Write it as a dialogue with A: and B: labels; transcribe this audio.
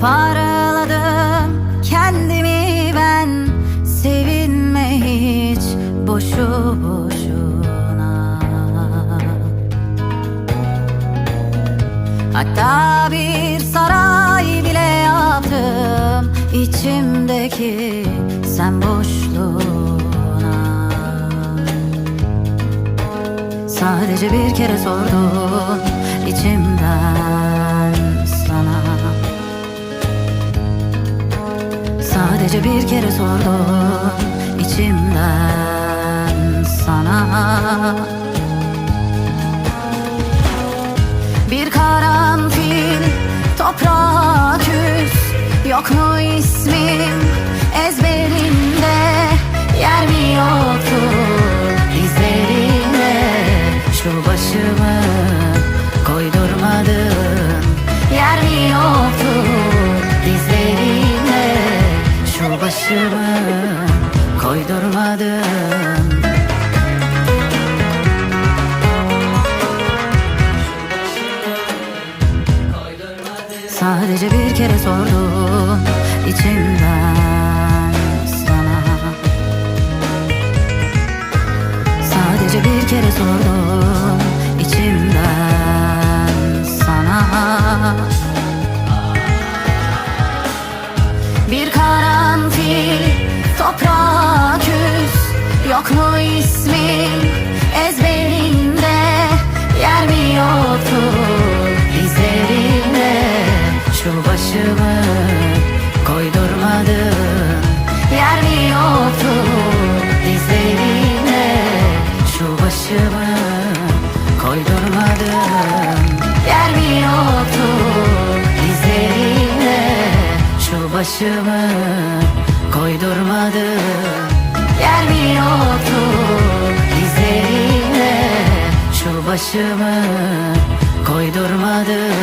A: Toparladım kendimi ben. Sevinme hiç boşu boşuna. Hatta bir saray bile yaptım içimdeki sen boşluğuna. Sadece bir kere sordum Sadece bir kere sordum içimden sana. Bir karanfil toprağa küs Yok mu ismim Sadece bir kere sordum içimden sana. Sadece bir kere sordum içimden sana. Bir karanfil toprağa küs Yok mu ismin? Ezberinde Yer mi yoktu Şu başımı koydurmadın Yer mi yoktu dizlerinde Şu başımı koydurmadın Yer mi yoktu dizlerinde Şu başımı koydurmadın